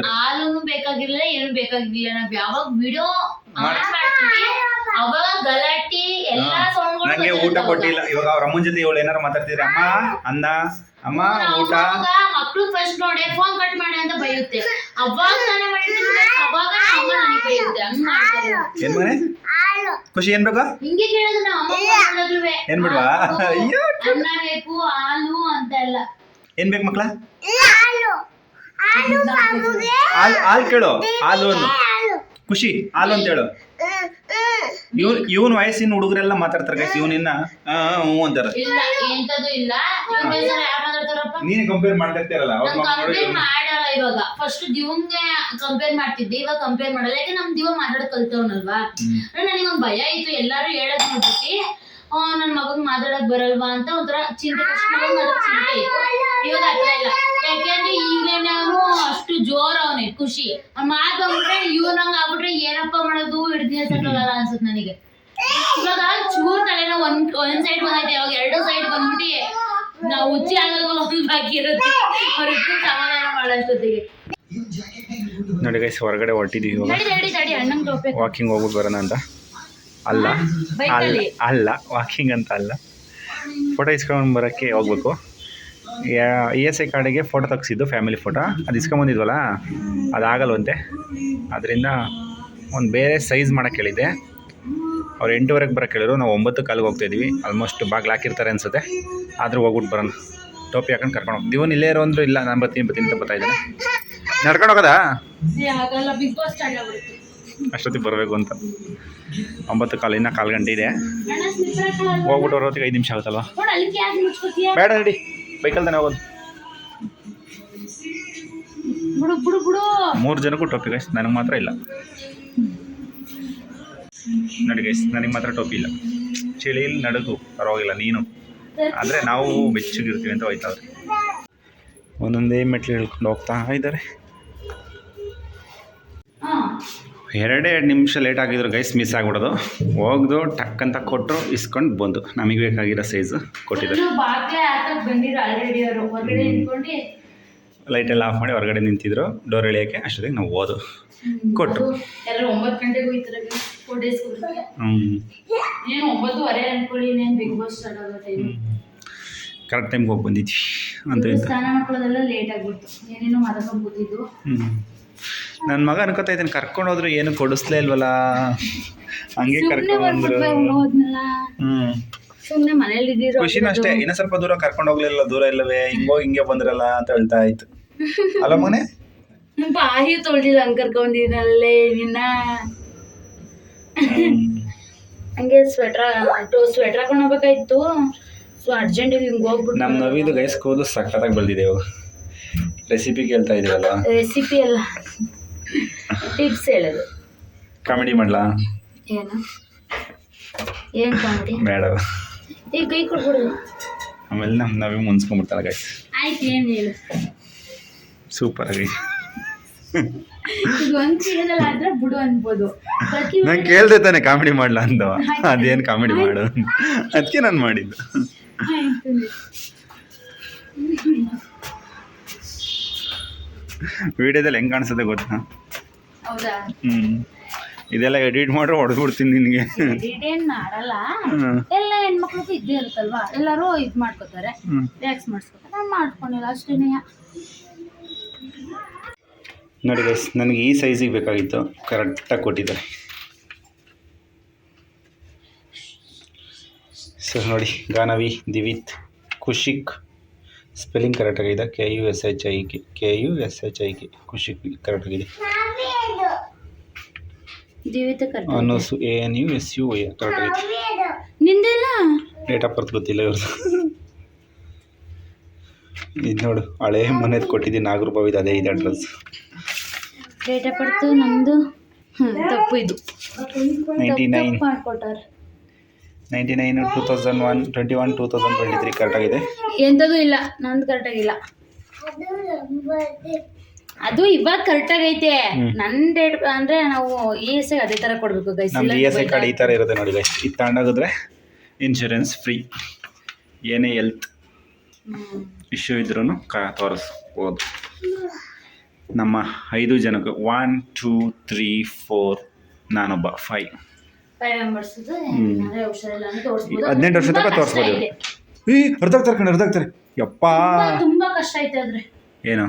ಹಾಲು ಬೇಕಾಗಿರ್ಲಿಲ್ಲ ಏನು ಬೇಕಾಗಿಲ್ಲ ನಾವು ಯಾವಾಗ ವಿಡಿಯೋ ಮಾಡ್- ಮಾಡ್ತೀವಿ ಅವಾಗ ಗಲಾಟಿ ಎಲ್ಲಾ ಸೌಂಡ್ಗಳು ನನಗೆ ಊಟ ಕೊಟ್ಟಿಲ್ಲ. ಇವಾಗ ಅವ್ರ ಅಮ್ಮನ ಜೊತೆ ಇವಳು ಏನಾರು ಮಾತಾಡ್ತಿದ್ರೆ ಅಮ್ಮ ಅಂದ ಅಮ್ಮ ಊಟ. ಮಕ್ಕಳು ಫಸ್ಟ್ ನೋಡಿ ಫೋನ್ ಕಟ್ ಮಾಡಿ ಅಂತ ಬೈಯುತ್ತೆ. ಅವಾಗ ತಾನೇ ಮಾಡಿರ್ತೀನಿ ಅವಾಗ ಅಮ್ಮ ನನಗೆ ಬೈಯುತ್ತೆ. ಹಂಗ್ ಮಾಡ್ತಾರೆ. ಏನ್ ಮನೆ? ಖುಷಿ ಏನ್ ಬೇಕಾ? ಹಿಂಗೆ ಕೇಳಿದ್ರೆ ನಮ್ಮ ಅಮ್ಮ ಮಾಡಿದ್ರುವೆ. ಏನ್ ಬಿಡ್ವಾ? ಅಯ್ಯೋ. ಅನ್ನ ಬೇಕು ಹಾಲು ಅಂತ ಎಲ್ಲ ಏನ್ ಬೇಕು ಮಕ್ಳ? ಹಾಲು. ಹಾಲು ಕೇಳು. ಹಾಲು. ಖುಷಿ ಹಾಲು ಅಂತ ಹೇಳು. ಇವ್ನ್ ಇವನ್ ವಯಸ್ಸಿನ ಹುಡುಗರೆಲ್ಲ ಮಾತಾಡ್ತಾರೆ ಗೈಸ್ ಇವನಿನ್ನ ಹ್ಞೂ ಅಂತಾರೆ. ಇಲ್ಲ ಎಂತದು ಇಲ್ಲ. ಇವ್ರ ಯಾರು ಮಾತಾಡ್ತಾರಪ್ಪ? ನೀನೇ ಕಂಪೇರ್ ಮಾಡ್ತಾ ಇರ್ತೀರಲ್ಲ ಅವ್ರ ಕಂಪೇರ್ ಮಾಡಲ್ಲ ಇವಾಗ. ಫಸ್ಟ್ ದಿವಂಗೆ ಕಂಪೇರ್ ಮಾಡ್ತಿದ್ದೆ ಇವಾಗ ಕಂಪೇರ್ ಮಾಡಲ್ಲ. ಯಾಕೆ ನಮ್ ದಿವ ಮಾತಾಡೋದ್ ಕಲ್ತವನಲ್ವಾ ನನಗೆ ಒಂದ್ ಭಯ ಇತ್ತು ಎಲ್ಲಾರು ಹೇಳೋದ್ ನೋಡ್ಬಿಟ್ಟು. ಆ ನನ್ ಮಗಗ್ ಮಾತಾಡಕ್ ಬರಲ್ವಾ? ಅಂತ ಒಂಥರ ಚಿಂತೆ ಚಿಂತೆ ಇತ್ತು. ಇವಾಗ ಹತ್ರ ಇಲ್ಲ. ಯಾಕೆಂದ್ರೆ ಈಗಲೇ ಅವನು ಅಷ್ಟು ಜೋರ್ ಅವನೇ ಖುಷಿ. ಅವ್ನ್ ಮಾತ್ ಬಂದ್ಬಿಟ್ರೆ ಇವ್ನಂಗ್ ಆಗ್ಬಿಟ್ರೆ ಏನಪ್ಪ ಮಾಡೋದು? ಹಿಡಿದಿನ ಸಕಲ್ಲ ಅನ್ಸುತ್ತೆ ನನಗೆ. ಇವಾಗ ಚೂರ್ ತಲೆನ ಒಂದ್ ಒಂದ್ ಸೈಡ್ ಬಂದೈತೆ. ಅವಾಗ ಎರಡು ಸೈಡ್ ಬಂದ್ಬಿಟ್ಟು ನಾವು ಉಚ್ಚಿ ಆಗಲ್ಲ ಒಂದ್ ಬಾಕಿ ಇರುತ್ತೆ. ಅವ್ರಿಬ್ರು ಸಮಾಧಾನ ಮಾಡೋಷ್ಟೊತ್ತಿಗೆ. ನೋಡಿ ಗೈಸ್ ಹೊರಗಡೆ ಅಣ್ಣಂಗ್ ವಾಕಿಂಗ್ ಹೋಗ್ಬಿಟ್ಟು ಬರೋಣ ಅಂತ. ಅಲ್ಲ. ಅಲ್ಲ? ಅಲ್ಲ ವಾಕಿಂಗ್ ಅಂತ ಅಲ್ಲ. ಫೋಟೋ ಇಸ್ಕೊಂಡು ಬರೋಕ್ಕೆ ಹೋಗ್ಬೇಕು. ಇ ಎಸ್ ಐ ಕಾರ್ಡಿಗೆ ಫೋಟೋ ತೆಗ್ಸಿದ್ದು ಫ್ಯಾಮಿಲಿ ಫೋಟೋ ಅದು ಇಸ್ಕೊಂಬಂದಿದ್ವಲ್ಲ? ಅದಾಗಲ್ವಂತೆ ಅದರಿಂದ ಒಂದು ಬೇರೆ ಸೈಜ್ ಮಾಡೋಕ್ಕೆ ಹೇಳಿದ್ದೆ. ಅವ್ರು ಎಂಟುವರೆಗೆ ಬರೋಕ್ಕೆ ಹೇಳಿದ್ರು. ನಾವು ಒಂಬತ್ತು ಕಾಲಿಗೆ ಹೋಗ್ತಾಯಿದ್ವಿ ಆಲ್ಮೋಸ್ಟ್ ಬಾಗ್ಲು ಹಾಕಿರ್ತಾರೆ ಅನಿಸುತ್ತೆ. ಆದರೂ ಹೋಗ್ಬಿಟ್ಟು ಬರೋಣ. ಟೋಪಿ ಹಾಕೊಂಡು ಕರ್ಕೊಂಡು ಹೋಗಿ ಇವನು ಇಲ್ಲೇ ಇರೋ ಅಂದ್ರೂ ಇಲ್ಲ. ನಾನು ಬರ್ತೀನಿ ಬರ್ತೀನಿ ಅಂತ ಬರ್ತಾ ಇದ್ದಾನೆ. ನಡ್ಕೊಂಡು ಹೋಗೋದಾ? ಅಷ್ಟೊತ್ತಿಗೆ ಬರಬೇಕು ಅಂತ. ಒಂಬತ್ತು ಕಾಲು ಇನ್ನೂ ಕಾಲು ಗಂಟೆ ಇದೆ. ಹೋಗ್ಬಿಟ್ಟು ಬರೋತ್ತಿಗೆ ಐದು ನಿಮಿಷ ಆಗುತ್ತಲ್ವ? ಬೇಡ ನಡಿ ಬೈಕಲ್ ತಾನೆ ಹೋಗೋದು. ಮೂರು ಜನಕ್ಕೂ ಟೋಪಿ ಗೈಸ್ ನನಗೆ ಮಾತ್ರ ಇಲ್ಲ. ನೋಡಿ ಗೈಸ್ ನನಗೆ ಮಾತ್ರ ಟೋಪಿ ಇಲ್ಲ. ಚಳಿಯಲ್ಲಿ ನಡೆದು ಪರವಾಗಿಲ್ಲ ನೀನು. ಆದರೆ ನಾವು ಬೆಚ್ಚಗಿರ್ತೀವಿ ಅಂತ ಹೋಯ್ತಾವ್ರಿ ಒಂದೊಂದೇ ಮೆಟ್ಲು ಹೇಳ್ಕೊಂಡು ಹೋಗ್ತಾ ಇದ್ದಾರೆ. ಎರಡೇ ಎರಡು ನಿಮಿಷ ಲೇಟ್ ಆಗಿದ್ರು ಗೈಸ್ ಮಿಸ್ ಆಗ್ಬಿಡೋದು. ಹೋಗ್ದು ಟಕ್ ಅಂತ ಕೊಟ್ಟರು ಇಸ್ಕೊಂಡು ಬಂದು. ನಮಗೆ ಬೇಕಾಗಿರೋ ಸೈಜು ಕೊಟ್ಟಿದ್ದಾರೆ. ಲೈಟೆಲ್ಲ ಆಫ್ ಮಾಡಿ ಹೊರಗಡೆ ನಿಂತಿದ್ರು. ಡೋರ್ ಎಳಿಯೋಕೆ ಅಷ್ಟೊತ್ತಿಗೆ ನಾವು ಹೋದು ಕೊಟ್ಟರು ಕರೆಕ್ಟ್ ಟೈಮ್ಗೆ ಹೋಗಿ ಬಂದಿದ್ವಿ ಅಂತ ನನ್ನ ಮಗ ಅನ್ಕೋತಾ ಇದ್ದೀನಿ ಕರ್ಕೊಂಡು ಹೋದ್ರು ಏನು ಕೊಡಿಸ್ಲೇ ಇಲ್ವಲ್ಲ. ಹಂಗೆ ಕರ್ಕೊಂಡು ಬಂದ್ರು. ಹ್ಞೂ ಸುಮ್ಮನೆ ಮನೇಲಿ ಇದ್ದಿರೋ ಖುಷಿನ ಅಷ್ಟೇ ಇನ್ನೂ ಸ್ವಲ್ಪ ದೂರ ಕರ್ಕೊಂಡು ಹೋಗ್ಲಿಲ್ಲ ದೂರ ಇಲ್ಲವೇ ಹಿಂಗೋಗಿ ಹಿಂಗೆ ಬಂದ್ರಲ್ಲ ಅಂತ ಹೇಳ್ತಾ ಆಯ್ತು ಅಲ್ಲ ಮನೆ ಬಾಯಿ ತೊಳ್ದಿಲ್ಲ ಹಂಗ್ ಕರ್ಕೊಂಡಿನಲ್ಲೇ ನಿನ್ನ. ಹಂಗೆ ಸ್ವೆಟ್ರ್ ಸ್ವೆಟ್ರ್ ಹಾಕೊಂಡು ಹೋಗ್ಬೇಕಾಯ್ತು. ಸೊ ಅರ್ಜೆಂಟಿಗೆ ಹಿಂಗೆ ಹೋಗ್ಬಿಟ್ಟು ನಮ್ಮ ನವಿದು ಗೈಸ್ ಕೂದಲು ಸಖತ್ತಾಗಿ ಬೆಳೆದಿದೆ ರೆಸಿಪಿ ಕೇಳ್ತಾ ಇದೀವಲ್ಲ? ರೆಸಿಪಿ ಎಲ್ಲ. ಟಿಪ್ಸ್ ಹೇಳೋದು. ಕಾಮಿಡಿ ಮಾಡ್ಲಾ? ಏನು? ಏನು ಕಾಮಿಡಿ ಬೇಡ. ಈಗ ಕೈ ಕೊಡ್ಬಿಡು ಆಮೇಲೆ ನಮ್ಮ ನಾವೇ ಮುನ್ಸ್ಕೊಂಡ್ಬಿಡ್ತಾಳೆ ಗೈಸ್ ಆಯ್ತು ಏನು ಹೇಳು? ಸೂಪರ್ ಆಗಿ. ನಂಗೆ ಒಂದು ಸೀರಿಯಲ್ ಆದ್ರೆ ಬಿಡು ಅನ್ಬೋದು. ನಾನು ಕೇಳ್ದೆ ತಾನೆ ಕಾಮಿಡಿ ಮಾಡ್ಲಾ ಅಂತ. ಅದೇನು ಕಾಮಿಡಿ ಮಾಡು ಅದಕ್ಕೆ ನಾನು ಮಾಡಿದ್ದು. ವಿಡಿಯೋದಲ್ಲಿ ಹೆಂಗೆ ಕಾಣಿಸುತ್ತೆ ಗೊತ್ತಾ? ಹೌದಾ? ಹ್ಞೂ ಇದೆಲ್ಲ ಎಡಿಟ್ ಮಾಡ್ರೆ ಹೊಡೆದ್ಬಿಡ್ತೀನಿ ನಿನಗೆ. ಏನ್ ಮಾಡಲ್ಲ. ಎಲ್ಲ ಹೆಣ್ಮಕ್ಳಿಗೂ ಇದ್ದೇ ಇರುತ್ತಲ್ವಾ? ಎಲ್ಲರೂ ಇದು ಮಾಡ್ಕೋತಾರೆ. ಟ್ಯಾಕ್ಸ್ ಮಾಡಿಸ್ಕೊತಾರೆ. ನಾನು ಮಾಡ್ಕೊಂಡಿಲ್ಲ ಅಷ್ಟೇನೇ ನೋಡಿ ಗೈಸ್ ನನಗೆ ಈ ಸೈಜಿಗೆ ಬೇಕಾಗಿತ್ತು. ಕರೆಕ್ಟಾಗಿ ಕೊಟ್ಟಿದ್ದಾರೆ. ಸೊ ನೋಡಿ Ganavi Divith Khushik. Spelling ಕರೆಕ್ಟಾಗಿದೆ K U S H I K K U S H I K Khushik ಕರೆಕ್ಟಾಗಿದೆ Jeevitha Kartha A N U S U A ಕರೆಕ್ಟಾಗಿದೆ ನಿಂದೆಲ್ಲ? ಡೇಟ್ ಆಫ್ ಬರ್ತ್ ಗೊತ್ತಿಲ್ಲ ಇವ್ರದ್ದು. ಇದು ನೋಡು ಹಳೆ ಮನೆದು ಕೊಟ್ಟಿದ್ದೀನಿ ನಾಗರೂಪಾವಿದು ಅದೇ ಇದೆ ಅಡ್ರೆಸ್ ಡೇಟ್ ಆಫ್ ಬರ್ತು ನಂದು? ಹ್ಮ್, ತಪ್ಪು ಇದು. Ninety nine ಮಾಡ್ಕೊಟ್ಟಾರೆ. Ninety nine two thousand one twenty one two thousand twenty three ಕರೆಕ್ಟಾಗಿದೆ ಎಂಥದ್ದು ಇಲ್ಲ ನಂದು ಕರೆಕ್ಟಾಗಿಲ್ಲ ಅದು ಇವಾಗ ಕರೆಕ್ಟ್ ಐತೆ ನನ್ ಡೇಟ್ ಅಂದ್ರೆ ನಾವು ಇ ಎಸ್ ಅದೇ ತರ ಕೊಡ್ಬೇಕು ಗೈಸ್ ನಮ್ದು ಇ ಎಸ್ ಐ ಕಾರ್ಡ್ ಈ ಥರ ಇರುತ್ತೆ ನೋಡಿ ಗೈಸ್ ಇದು ತಗೊಂಡೋಗಿದ್ರೆ ಇನ್ಶೂರೆನ್ಸ್ ಫ್ರೀ ಏನೇ ಹೆಲ್ತ್ ಇಶ್ಯೂ ಇದ್ರೂ ಕ ತೋರಿಸ್ಬೋದು. ನಮ್ಮ ಐದು ಜನಕ್ಕೆ ಒನ್ ಟೂ ತ್ರೀ ಫೋರ್ ನಾನೊಬ್ಬ ಫೈವ್ ಹದಿನೆಂಟು ವರ್ಷ ತನಕ ತೋರಿಸ್ಬೋದು ಇದೆ. ಈ ಅರ್ಧಾಗ್ತಾರೆ ಕಣೆ ಅರ್ಧಾಗ್ತಾರೆ ಯಪ್ಪಾ. ತುಂಬಾ- ಕಷ್ಟ ಐತೆ ಏನು?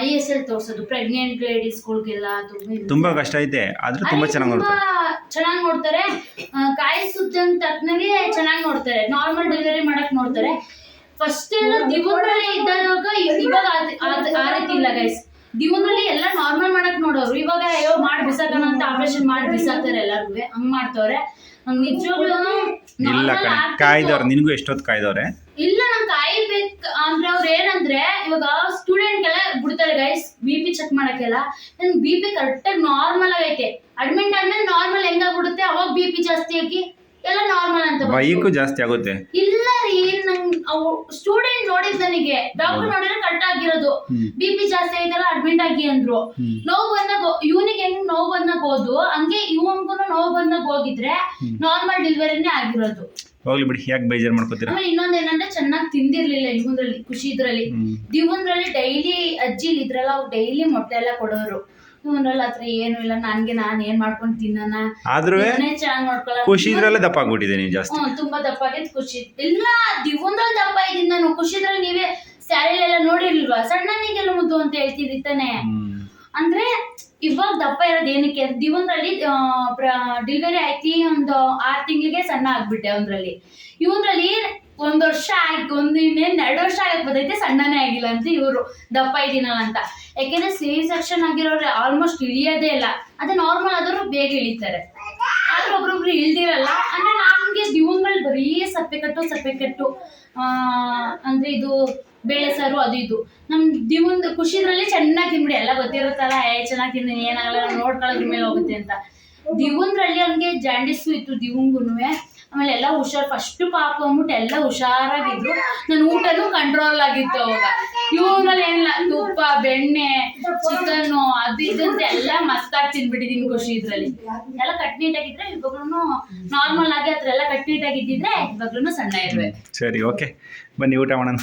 ಐ ಎಸ್ ಎಲ್ ತೋರ್ಸೋದು. ಪ್ರೆಗ್ನೆಂಟ್ ಲೇಡೀಸ್ಗಳಿಗೆಲ್ಲ ತುಂಬಾ ಕಷ್ಟ ಐತೆ. ಆದ್ರೆ ತುಂಬಾ ಚೆನ್ನಾಗಿ ನೋಡ್ತಾರೆ. ಚೆನ್ನಾಗಿ ನೋಡ್ತಾರೆ. ಕಾಯಿ ತಕ್ಕನಾಗೆ ಚೆನ್ನಾಗಿ ನೋಡ್ತಾರೆ. ನಾರ್ಮಲ್ ಡೆಲಿವರಿ ಮಾಡಕ್ ನೋಡ್ತಾರೆ. ಫಸ್ಟ್ ಎಲ್ಲ ಇದ್ದಾಗ ಇವಾಗ ಆ ರೀತಿ ಇಲ್ಲ ಗೈಸ್ ದಿವಸದಲ್ಲಿ ಎಲ್ಲ ನಾರ್ಮಲ್ ಮಾಡಕ್ ನೋಡೋರು. ಇವಾಗ ಅಯ್ಯೋ ಮಾಡಿ ಬಿಸಾಕೋಣ ಅಂತ ಆಪರೇಷನ್ ಮಾಡಿ ಬಿಸಾಕ್ತಾರೆ ಎಲ್ಲಾರ್ಗು. ಹಂಗ್ ಮಾಡ್ತವ್ರೆ. ಇಲ್ಲ ಕಣೆ. ಕಾಯ್ದವ್ರೆ ನಿನಗೂ ಎಷ್ಟೊತ್ತು ಕಾಯ್ದವ್ರೆ? ಇಲ್ಲ ನಂಗೆ ಕಾಯ್ಬೇಕು. ಅಂದ್ರೆ ಅವ್ರು ಏನಂದ್ರೆ ಇವಾಗ ಸ್ಟೂಡೆಂಟ್ ಎಲ್ಲ ಬಿಡ್ತಾರೆ ಗೈಸ್ ಬಿ ಪಿ ಚೆಕ್ ಮಾಡಕ್ಕೆಲ್ಲ. ನನ್ ಬಿ ಪಿ ಕರೆಕ್ಟಾಗಿ ನಾರ್ಮಲ್ ಆಗೈತೆ. ಅಡ್ಮಿಟ್ ಆದ್ಮೇಲೆ ನಾರ್ಮಲ್ ಹೆಂಗಾಗ್ಬಿಡುತ್ತೆ ಅವಾಗ ಬಿ ಪಿ ಜಾಸ್ತಿ ಆಗಿ ಎಲ್ಲ ನಾರ್ಮಲ್ ಅಂತ. ಬೈಕು ಜಾಸ್ತಿ ಆಗುತ್ತೆ. ಇಲ್ಲ ರೀ ನಂಗ್ ಅವು ಸ್ಟೂಡೆಂಟ್ ನೋಡಿದ್ ನನಗೆ. ಡಾಕ್ಟರ್ ನೋಡಿದ್ರೆ ಕರೆಕ್ಟ್ ಆಗಿರೋದು. ಬಿ ಪಿ ಜಾಸ್ತಿ ಆಯ್ತಲ್ಲ ಅಡ್ಮಿಟ್ ಆಗಿ ಅಂದ್ರು. ನೋವು ಬಂದಾಗ ಇವನಿಗೆ ಹೆಂಗ್ ನೋವು ಬಂದಾಗ ಹೋದು ಹಂಗೆ ಇವನ್ಗೂ ನೋವು ಬಂದಾಗ ಹೋಗಿದ್ರೆ ನಾರ್ಮಲ್ ಡೆಲಿವರಿನೇ ಆಗಿರೋದು. ಹೋಗ್ಲಿ ಬಿಡಿ ಯಾಕೆ ಬೇಜಾರು ಮಾಡ್ಕೋತೀರಾ? ಆಮೇಲೆ ಇನ್ನೊಂದ್ ಏನಂದ್ರೆ ಚೆನ್ನಾಗಿ ತಿಂದಿರ್ಲಿಲ್ಲ ಇವನ್ರಲ್ಲಿ ಖುಷಿ ಇದ್ರಲ್ಲಿ. ಇವನ್ರಲ್ಲಿ ದಿವಂದ್ರಲ್ಲಿ ಡೈಲಿ ಅಜ್ಜಿ ಇದ್ರಲ್ಲ ಅವ್ರು ಡೈಲಿ ಮೊಟ್ಟೆ ಎಲ್ಲ ಕೊಡೋರು. ಇವನ್ರಲ್ಲಿ ಹತ್ರ ಏನು ಇಲ್ಲ ನನ್ಗೆ ನಾನ್ ಏನ್ ಮಾಡ್ಕೊಂಡು ತಿನ್ನೋಣ? ಆದ್ರೂ ಇವನೇ ಚೆನ್ನಾಗಿ ನೋಡ್ಕೊಳ. ಖುಷಿ ಇದ್ರಲ್ಲೇ ದಪ್ಪ ಆಗ್ಬಿಟ್ಟಿದೆ ನೀವು ಜಾಸ್ತಿ. ಹ್ಮ್ ತುಂಬಾ ದಪ್ಪ ಆಗಿದ್ ಖುಷಿ ಇಲ್ಲ ದಿವಂದ್ರಲ್ಲಿ ದಪ್ಪ ಇದೀನಿ ನಾನು. ಖುಷಿದ್ರಲ್ಲಿ ನೀವೇ ಸ್ಯಾರಿಲೆಲ್ಲ ನೋಡಿರ್ಲಿಲ್ವಾ? ಸಣ್ಣನಿಗೆಲ್ಲ ಮುದ್ದು ಅಂತ ಹೇಳ್ತಿದ್ರಿ ತಾನೆ. ಅಂದ್ರೆ ಇವಾಗ ದಪ್ಪ ಇರೋದು ಏನಕ್ಕೆ? ದಿವಂದ್ರಲ್ಲಿ ಡೆಲಿವರಿ ಆಯ್ತಿ ಒಂದು ಆರ್ ತಿಂಗಳಿಗೆ ಸಣ್ಣ ಆಗ್ಬಿಟ್ಟೆ ಒಂದ್ರಲ್ಲಿ. ಇವನ್ರಲ್ಲಿ ಒಂದ್ ವರ್ಷ ಆಯ್ತು ಒಂದು ಇನ್ನೇನ್ ಎರಡು ವರ್ಷ ಆಗಕ್ ಬದೈತೆ ಸಣ್ಣನೇ ಆಗಿಲ್ಲ ಅಂತ ಇವರು ದಪ್ಪ ಇದೀನಲ್ಲ ಅಂತ. ಯಾಕೆಂದ್ರೆ ಸಿ ಸೆಕ್ಷನ್ ಆಗಿರೋರು ಆಲ್ಮೋಸ್ಟ್ ಇಳಿಯೋದೇ ಇಲ್ಲ. ಅದೇ ನಾರ್ಮಲ್ ಆದವರು ಬೇಗ ಇಳಿತಾರೆ. ಆದ್ರೆ ಒಬ್ರೊಬ್ರು ಇಳ್ದಿರಲ್ಲ ಅಂದ್ರೆ ನಮ್ಗೆ ದಿವಂಗಳು ಬರೀ ಸಪ್ಪೆ ಕಟ್ಟು ಸಪ್ಪೆ ಕಟ್ಟು ಆ, ಅಂದ್ರೆ ಇದು ಬೇಳೆ ಸಾರು ಅದು ಇದು. ನಮ್ ದಿವಂದ್ ಖುಷಿದ್ರಲ್ಲಿ ಚೆನ್ನಾಗಿ ತಿನ್ಬಿಡಿ ಎಲ್ಲ ಗೊತ್ತಿರುತ್ತಲ್ಲ ಏ ಚೆನ್ನಾಗಿ ತಿನ್ನ ಏನಾಗಲ್ಲ ನೋಡ್ಕೊಳ್ಳೋದ್ರ ಮೇಲೆ ಹೋಗುತ್ತೆ ಅಂತ. ದಿವಂದ್ರಲ್ಲಿ ಅವ್ನಿಗೆ ಜಾಂಡಿಸು ಇತ್ತು ದಿವಂಗುನುವೆ ಆಮೇಲೆ ಎಲ್ಲ ಹುಷಾರ್ ಫಸ್ಟ್ ಪಾಪ ಅಂದ್ಬಿಟ್ಟು ಎಲ್ಲ ಹುಷಾರಾಗಿದ್ರು. ನನ್ನ ಊಟನೂ ಕಂಟ್ರೋಲ್ ಆಗಿತ್ತು ಅವಾಗ. ಇವ್ರಲ್ಲಿ ಏನಿಲ್ಲ ತುಪ್ಪ ಬೆಣ್ಣೆ ಚಿಕನ್ನು ಅದು ಇದು ಅಂತ ಎಲ್ಲ ಮಸ್ತಾಗಿ ತಿನ್ಬಿಟ್ಟಿದ್ದೀನಿ ಖುಷಿ ಇದ್ರಲ್ಲಿ. ಎಲ್ಲ ಕಟ್ನೀಟಾಗಿದ್ರೆ ಇವಾಗ್ಲೂ ನಾರ್ಮಲ್ ಆಗಿ ಹತ್ರ ಎಲ್ಲ ಕಟ್ನೀಟಾಗಿದ್ದಿದ್ರೆ ಇವಾಗ್ಲೂ ಸಣ್ಣ ಇರುವೆ ಸರಿ ಓಕೆ ಬನ್ನಿ ಊಟ ಮಾಡೋಣ.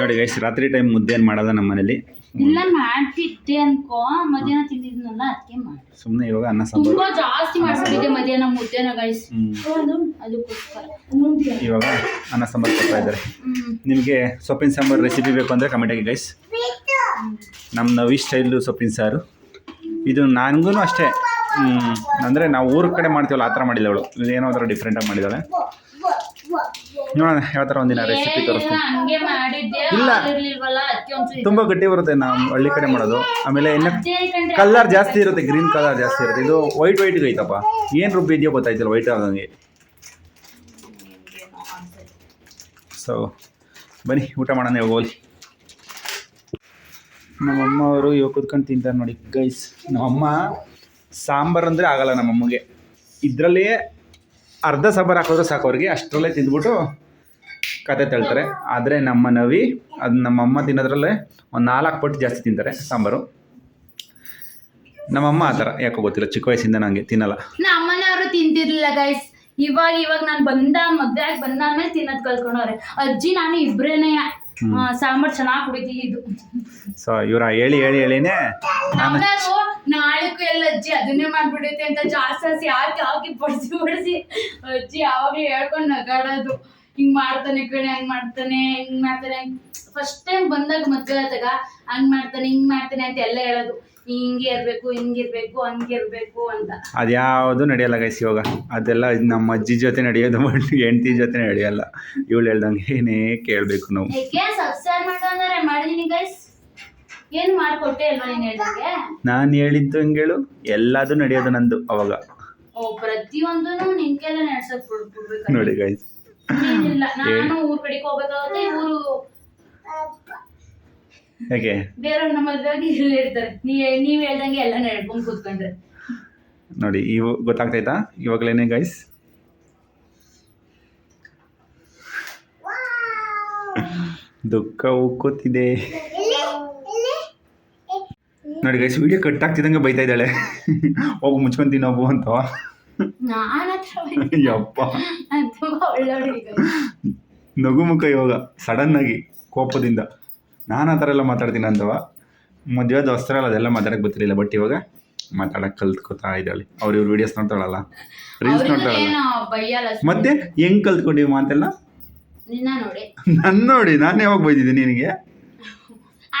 ನೋಡಿ ಗೈಸ್ ರಾತ್ರಿ ಟೈಮ್ ಮುದ್ದೆ ಏನು ಮಾಡೋದ ನಮ್ಮ ಮನೇಲಿ ಇಲ್ಲ ಮಾಡ್ತಿದ್ದೆ ಅನ್ಕೋ. ಮಧ್ಯಾಹ್ನ ತಿಂದಿದ್ನಲ್ಲ ಅದಕ್ಕೆ ಮಾಡಿ ಸುಮ್ಮನೆ ಇವಾಗ ಅನ್ನ ಸಾಂಬಾರು. ತುಂಬಾ ಜಾಸ್ತಿ ಮಾಡ್ಬಿಟ್ಟಿದ್ದೆ ಮಧ್ಯಾಹ್ನ ಮುದ್ದೆನ ಗೈಸ್ ಅದಕ್ಕೋಸ್ಕರ. ಇವಾಗ ಅನ್ನ ಸಾಂಬಾರು ಕೊಡ್ತಾ ಇದ್ದಾರೆ. ನಿಮಗೆ ಸೊಪ್ಪಿನ ಸಾಂಬಾರು ರೆಸಿಪಿ ಬೇಕು ಅಂದರೆ ಕಮೆಂಟ್ ಆಗಿ ಗೈಸ್ ನಮ್ಮ ನವಿ ಸ್ಟೈಲು ಸೊಪ್ಪಿನ ಸಾರು. ಇದು ನನಗೂ ಅಷ್ಟೇ. ಅಂದರೆ ನಾವು ಊರ ಕಡೆ ಮಾಡ್ತೀವಲ್ಲ ಆ ಥರ ಮಾಡಿಲ್ಲ ಅವಳು. ಏನೋ ಒಂಥರ ಡಿಫ್ರೆಂಟಾಗಿ ಮಾಡಿದ್ದಾಳೆ. ನೋಡೋಣ ಯಾವ ಥರ ಒಂದಿನ ರೆಸಿಪಿ ತೋರಿಸ್ತೀನಿ. ಇಲ್ಲ. ತುಂಬಾ ಗಟ್ಟಿ ಬರುತ್ತೆ ನಾವು ಹಳ್ಳಿ ಕಡೆ ಮಾಡೋದು. ಆಮೇಲೆ ಇನ್ನು ಕಲರ್ ಜಾಸ್ತಿ ಇರುತ್ತೆ ಗ್ರೀನ್ ಕಲರ್ ಜಾಸ್ತಿ ಇರುತ್ತೆ. ಇದು ವೈಟ್ ವೈಟ್ ಐತಪ್ಪ. ಏನು ರುಬ್ಬಿ ಇದೆಯೋ ಗೊತ್ತಾಯ್ತಿಲ್ಲ ವೈಟ್ ಆದಂಗೆ ಸೊ ಬನ್ನಿ ಊಟ ಮಾಡೋಣ ಇವಾಗ ಹೋಗಿ ನಮ್ಮಮ್ಮ ಅವರು ಇವಾಗ ಕುತ್ಕೊಂಡು ತಿಂತಾರೆ ನೋಡಿ ಗೈಸ್ ನಮ್ಮಮ್ಮ ಸಾಂಬಾರು ಅಂದರೆ ಆಗಲ್ಲ ನಮ್ಮಮ್ಮಗೆ. ಇದರಲ್ಲೇ ಅರ್ಧ ಸಾಂಬಾರು ಹಾಕಿದ್ರೆ ಸಾಕು ಅವ್ರಿಗೆ ಅಷ್ಟರಲ್ಲೇ ತಿಂದ್ಬಿಟ್ಟು ಕತೆ ತಳ್ತಾರೆ ಆದರೆ ನಮ್ಮ ನವಿ ಅದು ನಮ್ಮಮ್ಮ ತಿನ್ನೋದ್ರಲ್ಲೇ ಒಂದು ನಾಲ್ಕು ಪಟ್ಟು ಜಾಸ್ತಿ ತಿಂತಾರೆ ಸಾಂಬಾರು. ನಮ್ಮಮ್ಮ ಆ ಥರ ಯಾಕೋ ಗೊತ್ತಿಲ್ಲ ಚಿಕ್ಕ ವಯಸ್ಸಿಂದ ನನಗೆ ತಿನ್ನಲ್ಲ. ನಮ್ಮನೆಯವರು ತಿಂತಿರ್ಲಿಲ್ಲ ಗೈಸ್ ಇವಾಗ ಇವಾಗ ನಾನು ಬಂದ ಮದ್ವೆ ಆಗಿ ಬಂದಾದ್ಮೇಲೆ ತಿನ್ನೋದ್ ಕಲ್ತ್ಕೊಂಡವ್ರೆ. ಅಜ್ಜಿ ನಾನು ಇಬ್ರೇನೆ ಸಾಂಬಾರ್ ಚೆನ್ನಾಗಿ ಕುಡಿತಿದ್ದು ಸೊ ಇವ್ರ ಹೇಳಿ ಹೇಳಿ ಹೇಳಿನೇ ನಾಳೆಕ್ಕೂ ನಾವು ನಾಳೆಗೂ ಎಲ್ಲ ಅಜ್ಜಿ ಅದನ್ನೇ ಮಾಡ್ಬಿಡುತ್ತೆ ಅಂತ ಜಾಸ್ತಿ ಯಾಕೆ ಯಾಕೆ ಬಡಿಸಿ ಬಡಿಸಿ? ಅಜ್ಜಿ ಯಾವಾಗ್ಲೂ ಹೇಳ್ಕೊಂಡು ನಗಾಡೋದು. ಹಿಂಗ್ ಮಾಡ್ತಾನೆ ಕಣೆ ಹಂಗ್ ಮಾಡ್ತಾನೆ ಹಿಂಗ್ ಮಾಡ್ತಾನೆ. ಫಸ್ಟ್ ಟೈಮ್ ಬಂದಾಗ ಮದ್ವೆ ಆದಾಗ ಹಂಗ್ ಮಾಡ್ತಾನೆ ಹಿಂಗ್ ಮಾಡ್ತಾನೆ ಅಂತ ಎಲ್ಲ ಹೇಳೋದು. ಹಿಂಗೆ ಇರ್ಬೇಕು ಹಿಂಗಿರ್ಬೇಕು ಹಂಗಿರ್ಬೇಕು ಅಂತ. ಅದ್ಯಾವುದು ನಡೆಯಲ್ಲ ಗೈಸ್ ಇವಾಗ. ಅದೆಲ್ಲ ನಮ್ಮ ಅಜ್ಜಿ ಜೊತೆ ನಡೆಯೋದು ಬಟ್ ಹೆಂಡತಿ ಜೊತೆ ನಡೆಯಲ್ಲ. ಇವಳು ಹೇಳ್ದಂಗೆ ಏನೇ ಕೇಳಬೇಕು ನಾವು. ಏಕೆ ಸಬ್ಸ್ಕ್ರೈಬ್ ಮಾಡಿದೀನಿ ಗೈಸ್ ಏನು ಮಾಡ್ಕೊಟ್ಟೆ ಅಲ್ವಾ ನೀನು ಹೇಳ್ದಂಗೆ? ನಾನು ಹೇಳಿದ್ದು ಹೆಂಗೇಳು ಎಲ್ಲದೂ ನಡೆಯೋದು ನಂದು ಅವಾಗ. ಓ ಪ್ರತಿಯೊಂದೂ ನಿನ್ ಕೆಲ ನಡ್ಸಕ್ ಬಿಡ್ಬೇಕು ನೋಡಿ ಗೈಸ್ ಇಲ್ಲ ನಾನು ಊರ್ ಕಡೆಗೆ ಹೋಗ್ಬೇಕಾಗುತ್ತೆ ಇವರು ಹೇಗೆ ಬೇರೆಯವ್ರ ನಮ್ಮ ಮದ್ವೆಯಾಗಿ ಇಲ್ಲಿ ಇರ್ತಾರೆ. ನೀ ನೀವ್ ಹೇಳ್ದಂಗೆ ಎಲ್ಲ ನಡ್ಕೊಂಡ್ ಕೂತ್ಕೊಂಡ್ರೆ. ನೋಡಿ ಇವು ಗೊತ್ತಾಗ್ತೈತಾ ಇವಾಗಲೇನೆ ಗೈಸ್ ದುಃಖ ಉಕ್ಕುತ್ತಿದೆ. ನೋಡಿ ಗೈಸ್ ವಿಡಿಯೋ ಕಟ್ ಆಗ್ತಿದ್ದಂಗೆ ಬೈತಾ ಇದ್ದಾಳೆ. ಹೋಗು ಮುಚ್ಕೊಂತೀನಿ ನಾವು ಅಂತವ ನಾನ್ ಹತ್ರ ಯಪ್ಪ ತುಂಬಾ ಒಳ್ಳೆಯವ್ರು ಈಗ ನಗು ಮುಖ ಇವಾಗ ಸಡನ್ ಆಗಿ ಕೋಪದಿಂದ. ನಾನು ಆ ಥರ ಎಲ್ಲ ಮಾತಾಡ್ತೀನಿ ಅಂತವ ಮದುವೆ ಅಲ್ಲ ಅದೆಲ್ಲ ಮಾತಾಡಕ್ಕೆ ಗೊತ್ತಿರಲಿಲ್ಲ ಬಟ್ ಇವಾಗ ಮಾತಾಡಕ್ಕೆ ಕಲ್ತ್ಕೋತಾ ಇದ್ದಾಳೆ. ಅವ್ರು ಇವ್ರು ವಿಡಿಯೋಸ್ ನೋಡ್ತಾಳಲ್ಲ? ರೀಲ್ಸ್ ನೋಡ್ತಾಳಲ್ಲ? ಬೈಯಲ್ಲ ಮತ್ತೆ ಹೆಂಗ್ ಕಲ್ತ್ಕೊಂಡಿವಿ ಮಾತೆಲ್ಲ? ನಿನ್ನ ನೋಡಿ. ನನ್ನ ನೋಡಿ ನಾನು ಯಾವಾಗ ಬೈದಿದ್ದೀನಿ ನಿನಗೆ?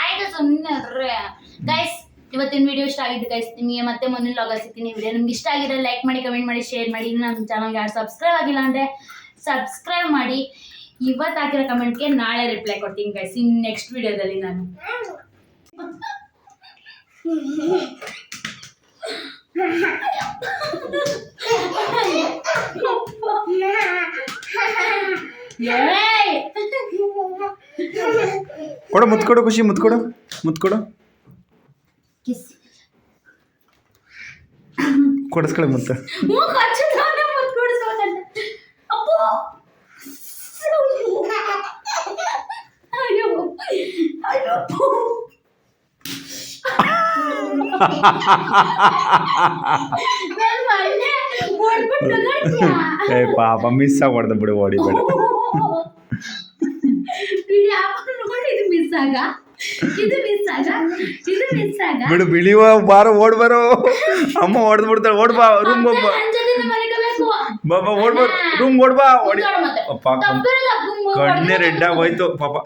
ಆಯ್ತು ಸುಮ್ಮನೆ ಗೈಸ್ ಇವತ್ತಿನ ವಿಡಿಯೋ ಇಷ್ಟ ಆಗಿದ್ದು ಗೈಸ್ ಮತ್ತೆ ಮುಂದಿನ ಲಾಗ್ ಸಿಗ್ತೀನಿ. ವಿಡಿಯೋ ನಿಮ್ಗೆ ಇಷ್ಟ ಆಗಿದ್ರೆ ಲೈಕ್ ಮಾಡಿ ಕಮೆಂಟ್ ಮಾಡಿ ಶೇರ್ ಮಾಡಿ. ಇನ್ನು ನಮ್ಮ ಚಾನಲ್ಗೆ ಯಾರು ಸಬ್ಸ್ಕ್ರೈಬ್ ಆಗಿಲ್ಲ ಅಂದರೆ ಸಬ್ಸ್ಕ್ರೈಬ್ ಮಾಡಿ. ಇವತ್ತು ಹಾಕಿರೋ ಕಮೆಂಟ್ಗೆ ನಾಳೆ ರಿಪ್ಲೈ ಕೊಡ್ತೀನಿ ಗೈಸ್ ಇನ್ ನೆಕ್ಸ್ಟ್ ವಿಡಿಯೋದಲ್ಲಿ ನಾನು! ಕೊಡು, ಮುತ್ಕೊಡು ಖುಷಿ, ಮುತ್ಕೊಡು ಮುತ್ಕೊಡು. ಕಿಸ್ ಕೊಡಿಸ್ಕೊಳ್ಳಿ ಮತ್ತೆ. ಏ ಪಾಪ ಮಿಸ್ ಆಗಿ ಹೊಡೆದ ಬಿಡು ಓಡಿ ಬಿಡು. ಮಿಸ್ ಆಗ. ಇದು ಮಿಸ್ ಆಗ? ಇದು ಮಿಸ್ ಆಗ? ಬಿಡು ಬಿಳಿವ ಬಾರೋ ಓಡ್ ಬಾರೋ. ಅಮ್ಮ ಹೊಡೆದು ಬಿಡ್ತಾಳೆ ಓಡ್ ಬಾ ರೂಮ್ ಬಾ. ಅಂಜಲಿನ ಮನೆಗಬೇಕು ಬಾಬಾ ಓಡ್ ಬಾ ರೂಮ್ ಓಡ್ ಬಾ ಓಡಿ ಮುಗ್ಗೋಡು ಮತ್ತೆ. ಅಪ್ಪ ಕಣ್ಣೇ ಹೊಡ್ದ್ರೆ ರೆಡ್ ಆಗೋಯ್ತು ಪಾಪ.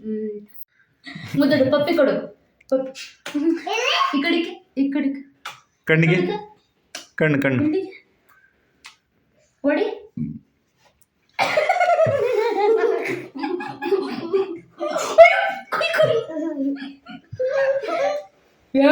ಹ್ಮ್. ಮುದ್ದಡು ಪಪ್ಪಿ ಕೊಡು. ಪಪ್ಪಿ. ಈ ಕಡೆಗೆ ಈ ಕಡೆಗೆ ಕಣ್ಣಿಗೆ? ಕಣ್ಣು ಕಣ್ಣು. ಕಣ್ಣಿಗೆ. ಹೊಡಿ. 야!